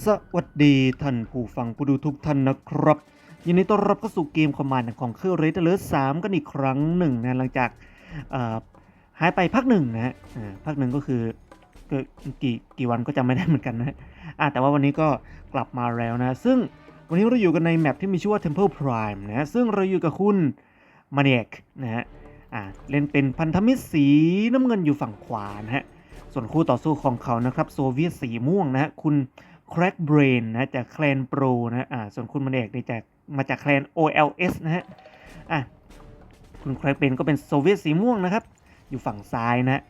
สวัสดีท่านผู้ฟังผู้ดูทุกท่านนะครับยินดีต้อนรับเข้าสู่เกมคอมมานด์ของเครื่องเรเตอร์สามกันอีกครั้งหนึ่งนะหลังจากหายไปพักหนึ่งนะฮะพักหนึ่งก็คือกี่กี่วันก็จำไม่ได้เหมือนกันนะฮะอ่าแต่ว่าวันนี้ก็กลับมาแล้วนะ ซึ่งวันนี้เราอยู่กันในแมปที่มีชื่อว่า Temple Prime นะฮะซึ่งเราอยู่กับคุณมาเนกนะฮะอ่าเล่นเป็นพันธมิตรสีน้ำเงินอยู่ฝั่งขวานะฮะส่วนคู่ต่อสู้ของเขานะครับโซเวียตสีม่วงนะฮะคุณ Crack Brain นะจากแคลนโปรนะอ่าส่วนคุณมันเอกได้จากมาจากแคลน OLS นะฮะอะคุณ Crack Brain ก็เป็นโซเวียตสีม่วงนะครับ อยู่ฝั่งซ้ายนะ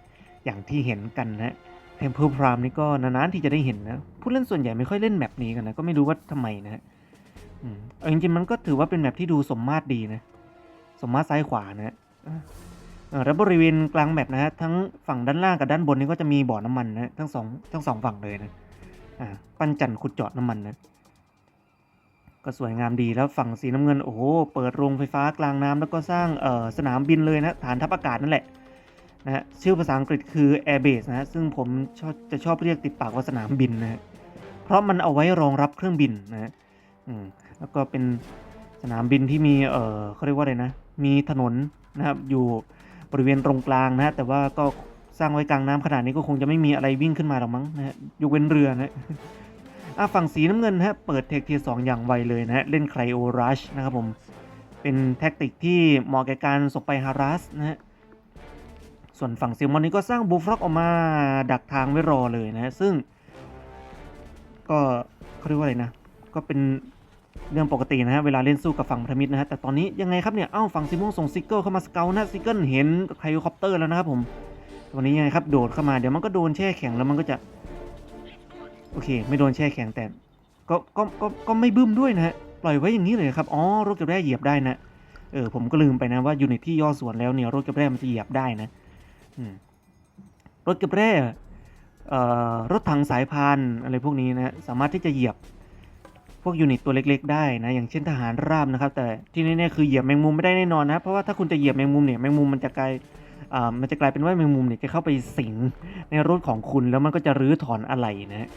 อย่างที่เห็นกันนะเทมเพลพรามนี่ก็นานๆที่จะได้เห็นนะ ผู้เล่นส่วนใหญ่ไม่ค่อยเล่นแบบนี้กันนะ ก็ไม่รู้ว่าทำไมนะฮะอืมจริงๆมันก็ถือว่าเป็นแบบที่ดูสมมาตรดีนะ สมมาตรซ้ายขวานะฮะเอ่อแล้วบริเวณกลางแมปนะฮะทั้งฝั่งด้านล่างกับด้านบนนี่ก็จะมีบ่อน้ำมันนะทั้งสองทั้งสองฝั่งเลยนะ ปั้นจันขุดเจาะน้ำมันนะก็สวยงามดีแล้วฝั่งสีน้ำเงิน โอ้โห เปิดโรงไฟฟ้ากลางน้ำแล้วก็สร้างสนามบินเลยนะ ฐานทัพอากาศนั่นแหละนะฮะชื่อภาษาอังกฤษคือ Airbase นะฮะซึ่งผมชอบจะชอบเรียกติดปากว่าสนามบินนะฮะเพราะมันเอาไว้รองรับเครื่องบินนะฮะแล้วก็เป็นสนามบินที่มีเออเขาเรียกว่าอะไรนะ มีถนนนะครับอยู่บริเวณตรงกลางนะฮะแต่ว่าก็ สร้างไว้กลางน้ำขนาดนี้ก็คงจะไม่มีอะไรวิ่งขึ้นมาหรอกมั้งนะฮะยกเว้นเรือนะอะฝั่งสีน้ำเงินนะฮะเปิดเทคเทียสองอย่างไวเลยนะฮะเล่นไคลโอรัชนะครับผมเป็นแท็กติกที่เหมาะแก่การส่งไปฮารัสนะฮะส่วนฝั่งซิลมอนนี้ก็สร้างบูฟล็อกออกมาดักทางไว้รอเลยนะฮะซึ่ง ก็เขาเรียกว่าอะไรนะ ก็เป็นเรื่องปกตินะฮะเวลาเล่นสู้กับฝั่งพันธมิตรนะฮะแต่ตอนนี้ยังไงครับเนี่ยเอ้าฝั่งซิม่วงส่งซิกเกิลเข้ามาสเกลนะซิกเกิลเห็นไคลคอปเตอร์แล้วนะครับผม ตอนนี้ยังไงครับโดดเข้ามาเดี๋ยวมันก็โดนแช่แข็งแล้วมันก็จะ โอเค ไม่โดนแช่แข็งแต่ก็ก็ก็ก็ไม่บึ้มด้วยนะฮะปล่อยไว้อย่างนี้เลยครับอ๋อรถเก็บแร่เหยียบได้นะเออผมก็ลืมไปนะว่ายูนิตที่ย่อส่วนแล้วเนี่ยรถเก็บแร่มันจะเหยียบได้นะอืรถเก็บแร่เอ่อรถถังสายพานอะไรพวกนี้นะสามารถที่จะเหยียบพวกยูนิตตัวเล็กๆได้นะ อย่างเช่นทหารราบนะครับ แต่ที่แน่ๆคือเหยียบแมงมุมไม่ได้แน่นอนนะ เพราะว่าถ้าคุณจะเหยียบแมงมุมเนี่ยแมงมุมมันจะกลาย มันจะกลายเป็นว่าแมงมุมเนี่ยจะเข้าไปสิงในรถของคุณแล้วมันก็จะรื้อถอนอะไหล่นะฮะ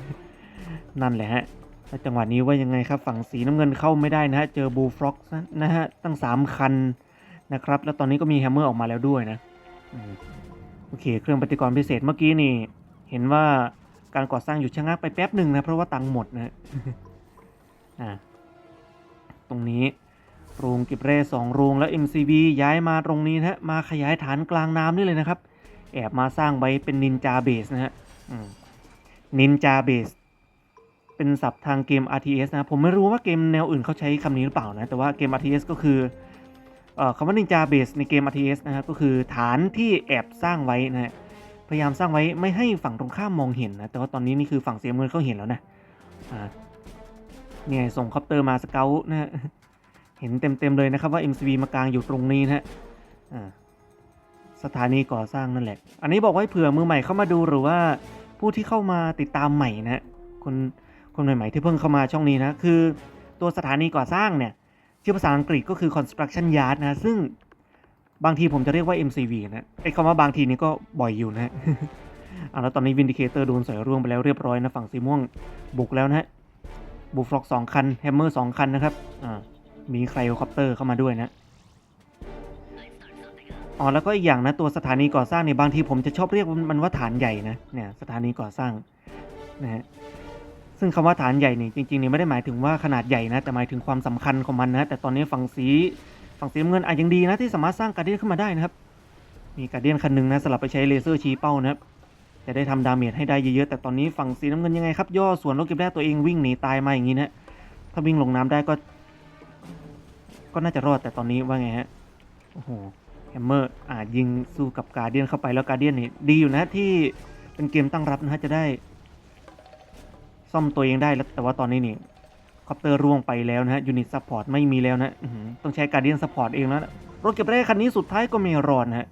นั่นแหละฮะแล้วจังหวะนี้ว่ายังไงครับฝั่งสีน้ำเงินเข้าไม่ได้นะฮะเจอบูฟล็อกนะฮะตั้ง 3 คันนะครับ แล้วตอนนี้ก็มีแฮมเมอร์ออกมาแล้วด้วยนะอโอเค เครื่องปฏิกรณ์พิเศษเมื่อกี้นี่ เห็นว่าการก่อสร้างหยุดชะงักไปแป๊บหนึ่งนะเพราะว่าตังค์หมดนะฮะอ่าตรงนี้ โรงเก็บแร่สองโรงแล้ว MCB ย้ายมาตรงนี้นะฮะมาขยายฐานกลางน้ำนี่เลยนะครับ แอบมาสร้างไว้เป็นนินจาเบสนะฮะนินจาเบสเป็นศัพท์ทางเกม RTS นะ ผมไม่รู้ว่าเกมแนวอื่นเขาใช้คำนี้หรือเปล่านะ แต่ว่าเกม RTS ก็คือเออคำว่า Ninja Base ในเกม RTS นะครับก็คือฐานที่แอบสร้างไว้นะฮะพยายามสร้างไว้ไม่ให้ฝั่งตรงข้ามมองเห็นนะ แต่ว่าตอนนี้นี่คือฝั่งเสียเงินเขาเห็นแล้วนะเนี่ยส่งคอปเตอร์มาสเกลนะ เห็นเต็มๆเลยนะครับว่า MCB มากลางอยู่ตรงนี้นะฮะสถานีก่อสร้างนั่นแหละ อันนี้บอกไว้เผื่อมือใหม่เข้ามาดูหรือว่าผู้ที่เข้ามาติดตามใหม่นะฮะคนคนใหม่ๆที่เพิ่งเข้ามาช่องนี้นะ คือตัวสถานีก่อสร้างเนี่ยชื่อภาษาอังกฤษก็คือ construction yard นะ ซึ่งบางทีผมจะเรียกว่า MCV นะไอ้คำว่าบางทีนี้ก็บ่อยอยู่นะเอาแล้วตอนนี้วินดิเคเตอร์โดนสอยร่วงไปแล้วเรียบร้อยนะ ฝั่งสีม่วงบุกแล้วนะบุกฟล็อกสองคันแฮมเมอร์สองคันนะครับอ่า มีไคลโอคอปเตอร์เข้ามาด้วยนะอ๋อแล้วก็อีกอย่างนะตัวสถานีก่อสร้างเนี่ยบางทีผมจะชอบเรียกมันว่าฐานใหญ่นะเนี่ยสถานีก่อสร้างนะฮะซึ่งคำว่าฐานใหญ่นี่จริงๆนี่ไม่ได้หมายถึงว่าขนาดใหญ่นะแต่หมายถึงความสำคัญของมันนะแต่ตอนนี้ฝั่งสีฝั่งสีน้ำเงินอาจยังดีนะที่สามารถสร้างการเดียนขึ้นมาได้นะครับ มีการเดียนคันหนึ่งนะสลับไปใช้เลเซอร์ชี้เป้านะครับจะได้ทำดาเมจให้ได้เยอะๆแต่ตอนนี้ฝั่งสีน้ำเงินยังไงครับย่อส่วนรถเก็บแร่ตัวเองวิ่งหนีตายมาอย่างนี้นะถ้าวิ่งลงน้ำได้ก็ ก็น่าจะรอดแต่ตอนนี้ว่าไงฮะ โอ้โหแฮมเมอร์อาจยิงสู้กับการเดียนเข้าไปแล้วการเดียนนี่ดีอยู่นะที่เป็นเกมตั้งรับนะฮะจะได้ ซ่อมตัวเองได้แล้วแต่ว่าตอนนี้นี่คอปเตอร์ร่วงไปแล้วนะฮะยูนิตซัพพอร์ตไม่มีแล้วนะต้องใช้การเดียนซัพพอร์ตเองแล้วนะรถเก็บแร่คันนี้สุดท้ายก็ไม่รอดนะฮะ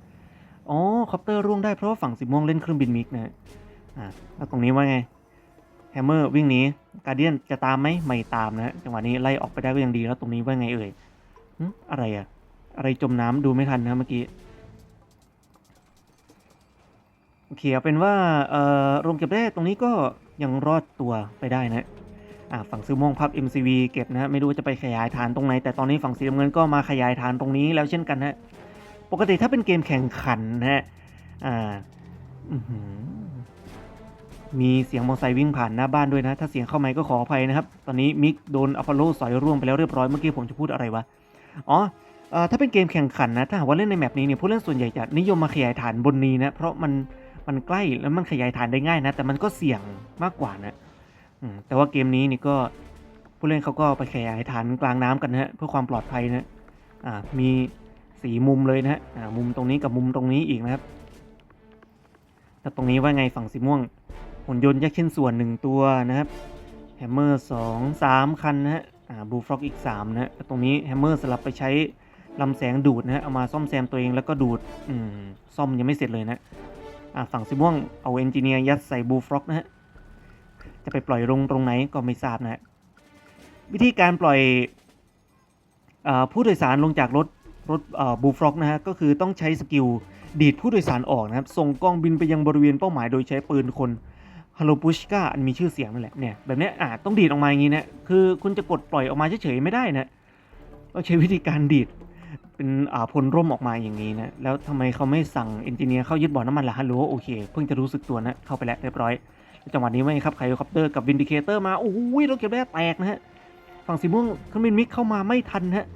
อ๋อคอปเตอร์ร่วงได้เพราะว่าฝั่งสีม่วงเล่นเครื่องบินมิกนะฮะอ่าแล้วตรงนี้ว่าไงแฮมเมอร์วิ่งหนีการเดียนจะตามไหมไม่ตามนะฮะจังหวะนี้ไล่ออกไปได้ก็ยังดีแล้วตรงนี้ว่าไงเอ่ย อะไรอะอะไรจมน้ำดูไม่ทันนะเมื่อกี้โอเคเอาเป็นว่าเอ่อรงเก็บแร่ตรงนี้ก็ยังรอดตัวไปได้นะอ่าฝั่งสีม่วงพับ MCV เก็บนะไม่รู้จะไปขยายฐานตรงไหน แต่ตอนนี้ฝั่งสีน้ำเงินก็มาขยายฐานตรงนี้แล้วเช่นกันฮะปกติถ้าเป็นเกมแข่งขันนะฮะอ่ามีเสียงมอเตอร์ไซค์วิ่งผ่านหน้าบ้านด้วยนะ ถ้าเสียงเข้าไมค์ก็ขออภัยนะครับ ตอนนี้มิกโดนอพอลโลสอยร่วงไปแล้วเรียบร้อย เมื่อกี้ผมจะพูดอะไรวะ อ๋อถ้าเป็นเกมแข่งขันนะถ้าหากว่าเล่นในแมปนี้เนี่ยผู้เล่นส่วนใหญ่จะนิยมมาขยายฐานบนนี้นะเพราะมันมันใกล้แล้วมันขยายฐานได้ง่ายนะ แต่มันก็เสี่ยงมากกว่านะแต่ว่าเกมนี้นี่ก็ผู้เล่นเขาก็ไปขยายฐานกลางน้ำกันนะฮะเพื่อความปลอดภัยนะอ่ามีสีมุมเลยนะฮะมุมตรงนี้กับมุมตรงนี้อีกนะครับแต่ตรงนี้ว่าไงฝั่งสีม่วงหุ่นยนต์แยกชิ้นส่วนหนึ่งตัวนะครับแฮมเมอร์สองสามคันนะฮะ บูฟร็อกอีกสามนะตรงนี้แฮมเมอร์สลับไปใช้ลำแสงดูดนะเอามาซ่อมแซมตัวเองแล้วก็ดูดอืมซ่อมยังไม่เสร็จเลยนะอ่าฝั่งสีม่วงเอาเอนจิเนียร์ยัดใส่บูฟร็อกนะฮะจะไปปล่อยลงตรงไหนก็ไม่ทราบนะฮะวิธีการปล่อยอผู้โดยสารลงจากรถรถบูฟร็อกนะฮะก็คือต้องใช้สกิลดีดผู้โดยสารออกนะครับส่งกล้องบินไปยังบริเวณเป้าหมายโดยใช้ปืนคน ฮัลโลปุชกาอันมีชื่อเสียงนั่นแหละเนี่ยแบบนี้อ่าต้องดีดออกมาอย่างนี้นะคือคุณจะกดปล่อยออกมาเฉยๆไม่ได้นะต้องใช้วิธีการดีดเป็นอ่าพลร่มออกมาอย่างนี้นะแล้วทำไมเขาไม่สั่งเอนจิเนียร์เข้ายึดบ่อน้ำมันล่ะฮะหรือว่าโอเคเพิ่งจะรู้สึกตัวนะเข้าไปแล้วเรียบร้อยจังหวะนี้ไม่ครับไคลคอปเตอร์กับวินดิเคเตอร์มาโอ้ยรถเก็บได้แตกนะฮะฝั่งสีม่วงเครื่องบินมิกเข้ามาไม่ทันฮะ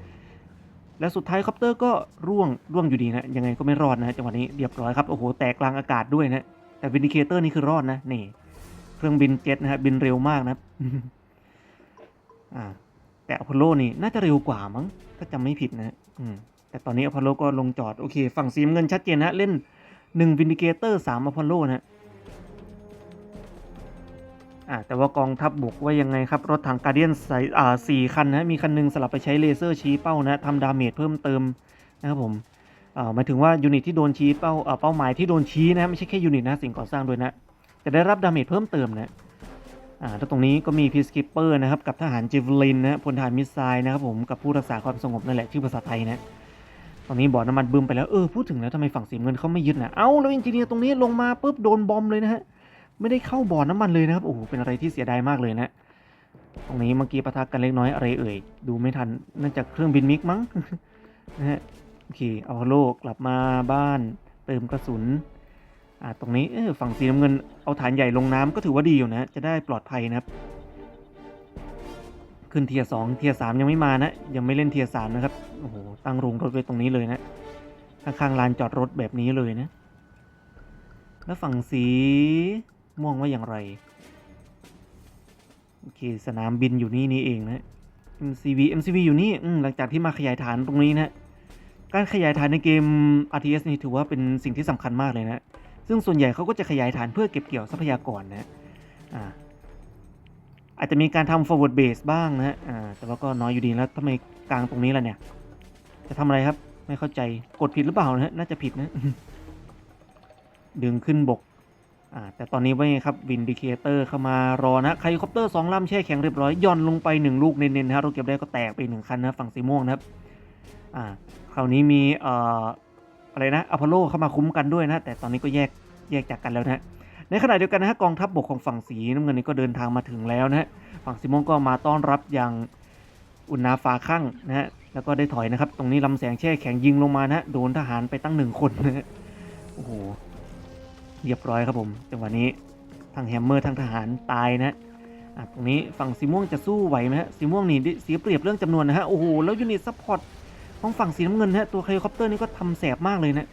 และสุดท้ายคอปเตอร์ก็ร่วงร่วงอยู่ดีนะยังไงก็ไม่รอดนะจังหวะนี้เรียบร้อยครับโอ้โหแตกกลางอากาศด้วยนะแต่วินดิเคเตอร์นี่คือรอดนะนี่ เครื่องบินเจ็ตนะฮะบินเร็วมากนะครับอ่า แต่อพอลโลนี่น่าจะเร็วกว่ามั้งถ้าจำไม่ผิดนะอืมแต่ตอนนี้อพอลโลก็ลงจอด โอเค ฝั่งสีเงินชัดเจนนะเล่น1วินดิเกเตอร์3อพอลโลนะอ่าแต่ว่ากองทัพบบกว่ายังไงครับ รถถังการเดียนใส่อ่าสี่คันนะมีคันหนึงสลับไปใช้เลเซอร์ชี้เป้านะทำดาเมจเพิ่มเติมนะครับผมอ่าหมายถึงว่ายูนิตที่โดนชี้เป้าอ่าเป้าหมายที่โดนชี้นะไม่ใช่แค่ยูนิตนะสิ่งก่อสร้างด้วยนะ จะได้รับดาเมจเพิ่มเติมนะอ่าแล้วตรงนี้ก็มีพีซคิปเปอร์นะครับ กับทหารจิวลินนะพลทหารมิสไซล์นะครับผมกับผู้รักษาความสงบนั่นแหละชื่อภาษาไทยนะตอนนี้บ่อน้ำมันบึมไปแล้วเออพูดถึงแล้วทำไมฝั่งสีเงินเขาไม่ยึดนะเอ้าแล้วอินจิเนียร์ตรงนี้ลงมาปุ๊บโดนบอมเลยนะฮะไม่ได้เข้าบ่อน้ำมันเลยนะครับโอ้โหเป็นอะไรที่เสียดายมากเลยนะ ตรงนี้เมื่อกี้ปะทะกันเล็กน้อยอะไรเอ่ยดูไม่ทันน่าจะเครื่องบินมิกมั้งนะฮะโอเคเอาโลกกลับมาบ้านเติมกระสุน อ่าตรงนี้เออฝั่งสีน้ำเงินเอาฐานใหญ่ลงน้ำก็ถือว่าดีอยู่นะจะได้ปลอดภัยนะครับ ขึ้นเทียสองเทียสามยังไม่มานะ ยังไม่เล่นเทียสามนะครับโอ้โหตั้งโรงรถไว้ตรงนี้เลยนะข้างๆลานจอดรถแบบนี้เลยนะ แล้วฝั่งสีม่วงว่าอย่างไรโอเคสนามบินอยู่นี่นี่เองนะ MCV MCV อยู่นี่อืมหลังจากที่มาขยายฐานตรงนี้นะการขยายฐานในเกม RTS นี่ถือว่าเป็นสิ่งที่สำคัญมากเลยนะ ซึ่งส่วนใหญ่เขาก็จะขยายฐานเพื่อเก็บเกี่ยวทรัพยากรนะอ่าอาจจะมีการทำ forward base บ้างนะอ่าแต่ว่าก็น้อยอยู่ดีแล้วทำไมกลางตรงนี้ล่ะเนี่ย จะทำอะไรครับ ไม่เข้าใจ กดผิดหรือเปล่านะฮะน่าจะผิดนะ ดึงขึ้นบก อ่า แต่ตอนนี้ว่าไงครับ วินดิเคเตอร์เข้ามารอนะไคลคอปเตอร์สองลำแช่แข็งเรียบร้อย ย่อนลงไปหนึ่งลูกเน้นๆนะครับเราเก็บได้ก็แตกไปหนึ่งคันนะฝั่งสีม่วงนะครับ อ่า คราวนี้มีเอ่อ อะไรนะอพอลโลเข้ามาคุ้มกันด้วยนะ แต่ตอนนี้ก็แยกแยกจากกันแล้วนะในขณะเดียวกันนะฮะกองทัพบบกของฝั่งสีน้ำเงินนี่ก็เดินทางมาถึงแล้วนะฮะฝั่งสีม่วงก็มาต้อนรับอย่างอุ่นนาฟ้าข้างนะฮะแล้วก็ได้ถอยนะครับ ตรงนี้ลำแสงแช่แข็งยิงลงมานะฮะโดนทหารไปตั้งหนึ่งคนนะฮะโอ้โหเรียบร้อยครับผมจังหวะนี้ทั้งแฮมเมอร์ทั้งทหารตายนะอะตรงนี้ฝั่งสีม่วงจะสู้ไหวไหมฮะสีม่วงนี่เสียเปรียบเรื่องจำนวนนะฮะโอ้โหแล้วยูนิตซัพพอร์ต ของฝั่งสีน้ำเงินฮะตัวไคลคอปเตอร์นี่ก็ทำแสบมากเลยนะ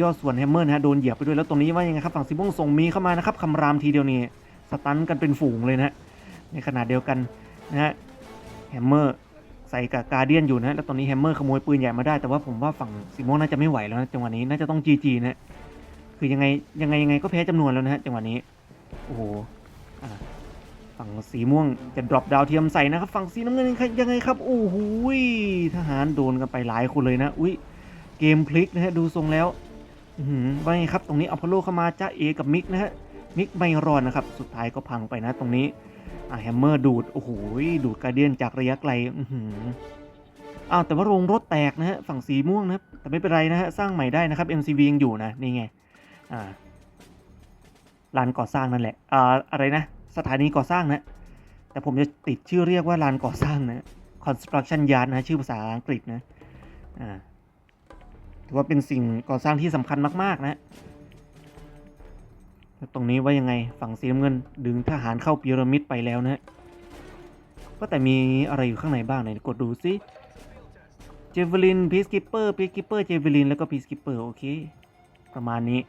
ย่อส่วนแฮมเมอร์นะฮะโดนเหยียบไปด้วยแล้วตรงนี้ว่ายังไงครับฝั่งสีม่วงส่งมีเข้ามานะครับคำรามทีเดียวนี่สตันกันเป็นฝูงเลยนะในขณะเดียวกันนะฮะแฮมเมอร์ใส่กับการเดียนอยู่นะแล้วตอนนี้แฮมเมอร์ขโมยปืนใหญ่มาได้แต่ว่าผมว่าฝั่งสีม่วงน่าจะไม่ไหวแล้วนะจังหวะนี้น่าจะต้องจีจีนะฮะคือยังไงยังไงยังไงก็แพ้จำนวนแล้วนะฮะจังหวะนี้โอ้โห ฝั่งสีม่วงจะดรอปดาวเทียมใส่นะครับ ฝั่งสีน้ำเงินยังไงครับโอ้โหทหารโดนกันไปหลายคนเลยนะอุ้ยเกมพลิกนะฮะดูทรงแล้วอื้อหือว่าไงครับตรงนี้อพอลโลเข้ามาจ้าเอกับมิกนะฮะมิกไม่รอดนะครับสุดท้ายก็พังไปนะตรงนี้อ่าแฮมเมอร์ดูดโอ้โหดูดการเดียนจากระยะไกลอื้อหืออ้าวแต่ว่าโรงรถแตกนะฮะฝั่งสีม่วงนะแต่ไม่เป็นไรนะฮะสร้างใหม่ได้นะครับ MCV ยังอยู่นะนี่ไงอ่าลานก่อสร้างนั่นแหละอ่าอะไรนะ สถานีก่อสร้างนะ แต่ผมจะติดชื่อเรียกว่าลานก่อสร้างนะ construction yard นะ ชื่อภาษาอังกฤษนะอ่าถือว่าเป็นสิ่งก่อสร้างที่สำคัญมากๆ นะแล้วตรงนี้ว่ายังไงฝั่งสีน้ำเงิน ดึงทหารเข้าพีระมิดไปแล้วนะก็แต่มีอะไรอยู่ข้างในบ้างไหนกดดูสิเจเวลินพีซกิปเปอร์พีซกิปเปอร์เจเวลินแล้วก็พีซกิปเปอร์โอเค ประมาณนี้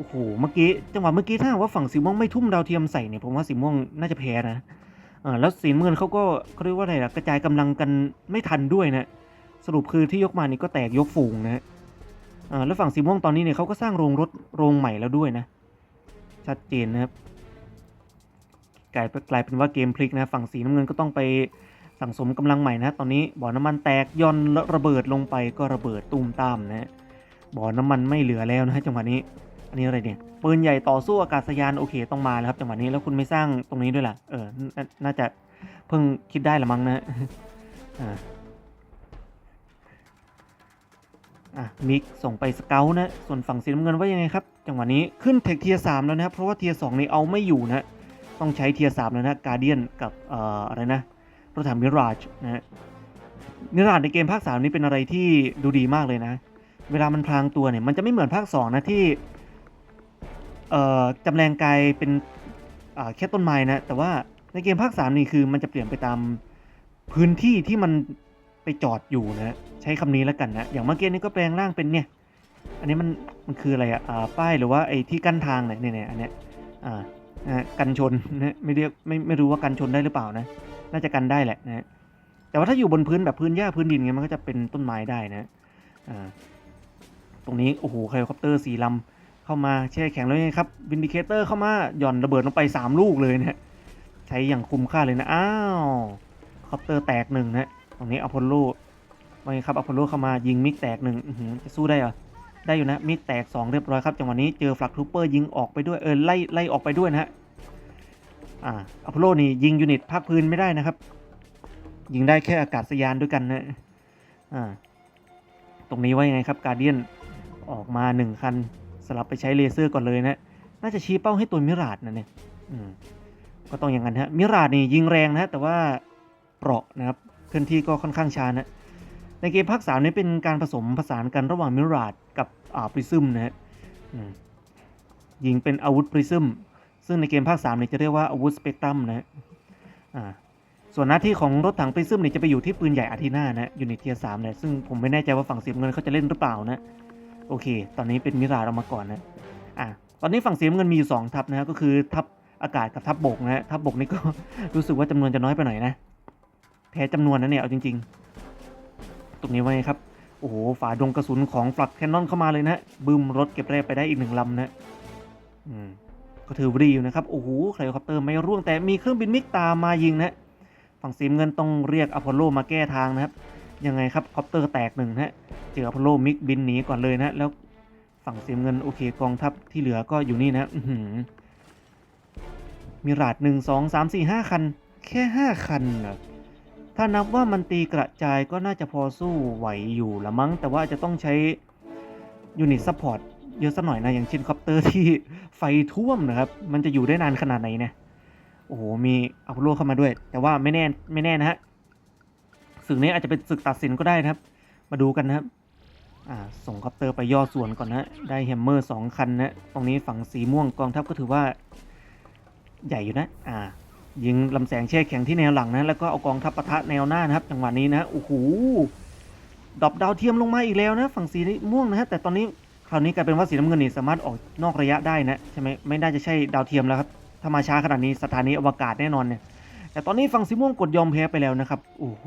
โอ้โห เมื่อกี้จังหวะเมื่อกี้ถ้าว่าฝั่งสีม่วงไม่ทุ่มดาวเทียมใส่เนี่ยผมว่าสีม่วงน่าจะแพ้นะอ่าแล้วสีน้ำเงินเขาก็เขาเรียกว่าอะไรล่ะกระจายกำลังกันไม่ทันด้วยนะ สรุปคือที่ยกมานี่ก็แตกยกฝูงนะอ่าแล้วฝั่งสีม่วงตอนนี้เนี่ยเขาก็สร้างโรงรถโรงใหม่แล้วด้วยนะ ชัดเจนนะครับกลายกลายเป็นว่าเกมพลิกนะฝั่งสีน้ำเงินก็ต้องไปสั่งสมกำลังใหม่นะตอนนี้บ่อน้ำมันแตกย่อนระเบิดลงไปก็ระเบิดตูมตามนะบ่อน้ำมันไม่เหลือแล้วนะจังหวะนี้ อันนี้อะไรเนี่ยปืนใหญ่ต่อสู้อากาศยานโอเคต้องมาแล้วครับจังหวะนี้แล้วคุณไม่สร้างตรงนี้ด้วยล่ะเออน่าจะเพิ่งคิดได้ละมั้งนะอ่าอะมิกส่งไปสเกลนะส่วนฝั่งสีน้ำเงินว่ายังไงครับจังหวะนี้ขึ้นเทคเทียสามแล้วนะครับเพราะว่าเทียสองนี่เอาไม่อยู่นะต้องใช้เทียสามแล้วนะการเดียนกับเอ่ออะไรนะรถถังมิราจนะฮะมิราจในเกมภาคสามนี่เป็นอะไรที่ดูดีมากเลยนะ เวลามันพลางตัวเนี่ยมันจะไม่เหมือนภาคสองนะที่ จำแรงกายเป็นแค่ต้นไม้นะ แต่ว่าในเกมภาคสามนี่คือมันจะเปลี่ยนไปตามพื้นที่ที่มันไปจอดอยู่นะใช้คำนี้แล้วกันนะ อย่างเมื่อกี้นี่ก็แปลงร่างเป็นเนี่ย อันนี้มันมันคืออะไรอะอ่าป้ายหรือว่าไอ้ที่กั้นทางเนี่ยเนี่ยอันเนี้ยอ่านะกันชนนะไม่เรียกไม่ไม่รู้ว่ากันชนได้หรือเปล่านะ น่าจะกันได้แหละนะฮะแต่ว่าถ้าอยู่บนพื้นแบบพื้นหญ้าพื้นดินเงี้ยมันก็จะเป็นต้นไม้ได้นะอ่าตรงนี้โอ้โหไฮลิคอปเตอร์สี่ลำ เข้ามาแช่แข็งแล้วไงครับวินดิเคเตอร์เข้ามาหย่อนระเบิดลงไป 3 ลูกเลยนะใช้อย่างคุ้มค่าเลยนะ อ้าวคอปเตอร์แตกหนึ่งนะตรงนี้อพอลโลว่าไงครับอพอลโลเข้ามายิงมิกแตกหนึ่งจะสู้ได้เหรอได้อยู่นะมิกแตก 2 เรียบร้อยครับจังหวะนี้เจอฟลักทูเปอร์ยิงออกไปด้วยเออไล่ไล่ออกไปด้วยนะฮะอ่าอพอลโลนี่ยิงยูนิตภาคพื้นไม่ได้นะครับ ยิงได้แค่อากาศยานด้วยกันนะอ่าตรงนี้ว่ายังไงครับการเดียนออกมาหนึ่งคัน สลับไปใช้เลเซอร์ก่อนเลยนะ น่าจะชี้เป้าให้ตัวมิราดนะเนี่ยอืมก็ต้องอย่างนั้นฮะ มิราดนี่ยิงแรงนะแต่ว่าเปราะนะครับเคลื่อนที่ก็ค่อนข้างช้านะ ในเกมภาคสามนี้เป็นการผสมผสานกันระหว่างมิราดกับอ่าปริซึมนะฮะอืมยิงเป็นอาวุธปริซึมซึ่งในเกมภาคสามเนี่ยจะเรียกว่าอาวุธสเปกตรัมนะฮะอ่าส่วนหน้าที่ของรถถังปริซึมเนี่ยจะไปอยู่ที่ปืนใหญ่อาทีนานะยูนิตเทียสามเนี่ยซึ่งผมไม่แน่ใจว่าฝั่งสีเงินเขาจะเล่นหรือเปล่านะ โอเค ตอนนี้เป็นมิราดออกมาก่อนนะอะตอนนี้ฝั่งสีน้ำเงินมีอยู่สองทัพนะฮะก็คือทัพอากาศกับทัพบกนะฮะทัพบกนี่ก็รู้สึกว่าจำนวนจะน้อยไปหน่อยนะแพ้จำนวนนะเนี่ยเอาจริง ๆ ตรงนี้ว่าไงครับโอ้โหฝาดงกระสุนของฟลักแคนนอนเข้ามาเลยนะบึมรถเก็บแร่ไปได้อีกหนึ่งลำนะอืมก็ถือว่าดีอยู่นะครับโอ้โหไคลคอปเตอร์ไม่ร่วงแต่มีเครื่องบินมิกตามมายิงนะฝั่งสีเงินต้องเรียกอพอลโลมาแก้ทางนะครับ ยังไงครับคอปเตอร์แตกหนึ่งนะฮะเจออพอลโลมิกบินหนีก่อนเลยนะ แล้วฝั่งเสีน้ำเงินโอเคกองทัพที่เหลือก็อยู่นี่นะอืมีราดหนึ่งสองสามสี่ห้าคัน แค่ห้าคันนะถ้านับว่ามันตีกระจายก็น่าจะพอสู้ไหวอยู่ละมั้ง แต่ว่าจะต้องใช้ยูนิตซัพพอร์ตเยอะสักหน่อยนะ อย่างเช่นคอปเตอร์ที่ไฟท่วมนะครับ มันจะอยู่ได้นานขนาดไหนเนะ โอ้โห มีอัพโลเข้ามาด้วย แต่ว่าไม่แน่ ไม่แน่นะฮะ ศึกนี้อาจจะเป็นศึกตัดสินก็ได้นะครับ มาดูกันนะครับอ่าส่งคอปเตอร์ไปย่อส่วนก่อนนะได้แฮมเมอร์สองคันนะตรงนี้ฝั่งสีม่วงกองทัพก็ถือว่า ใหญ่อยู่นะอ่ายิงลำแสงแช่แข็งที่แนวหลังนะแล้วก็เอากองทัพปะทะแนวหน้านะครับจังหวะนี้นะโอ้โหดอปดาวเทียมลงมาอีกแล้วนะ ฝั่งสีม่วงนะฮะแต่ตอนนี้คราวนี้กลายเป็นว่าสีน้ำเงินนี่สามารถออกนอกระยะได้นะใช่ไหมไม่น่าจะใช่ดาวเทียมแล้วครับถ้ามาช้าขนาดนี้สถานีอวกาศแน่นอนเนี่ยแต่ตอนนี้ฝั่งสีม่วงกดยอมแพ้ไปแล้วนะครับโอ้โห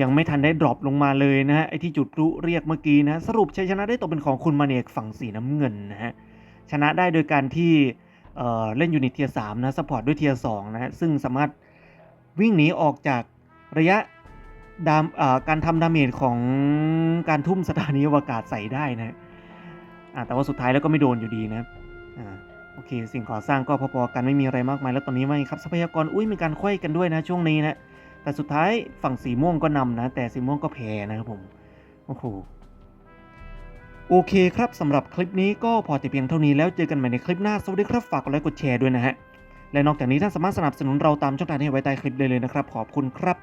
ยังไม่ทันได้ดรอปลงมาเลยนะฮะไอที่จุดพลุเรียกเมื่อกี้นะสรุปชัยชนะได้ตกเป็นของคุณมาเนกฝั่งสีน้ำเงินนะฮะชนะได้โดยการที่เเล่นยูนิตเทียสามนะสปอร์ตด้วยเทียสองนะฮะซึ่งสามารถวิ่งหนีออกจากระยะดามการทำดาเมจของการทุ่มสถานีอวกาศใส่ได้นะแต่ว่าสุดท้ายแล้วก็ไม่โดนอยู่ดีนะอ่าโอเค สิ่งก่อสร้างก็พอๆกันไม่มีอะไรมากมายแล้วตอนนี้ไม่ครับทรัพยากรอุ้ยมีการควยกันด้วยนะช่วงนี้นะ แต่สุดท้ายฝั่งสีม่วงก็นำนะ แต่สีม่วงก็แพ้นะครับผม โอ้โห โอเคครับสำหรับคลิปนี้ก็พอแต่เพียงเท่านี้แล้วเจอกันใหม่ในคลิปหน้า สวัสดีครับ ฝากกดไลค์กดแชร์ด้วยนะฮะ และนอกจากนี้ท่านสามารถสนับสนุนเราตามช่องทางที่ไว้ใต้คลิปได้เลยนะครับ ขอบคุณครับ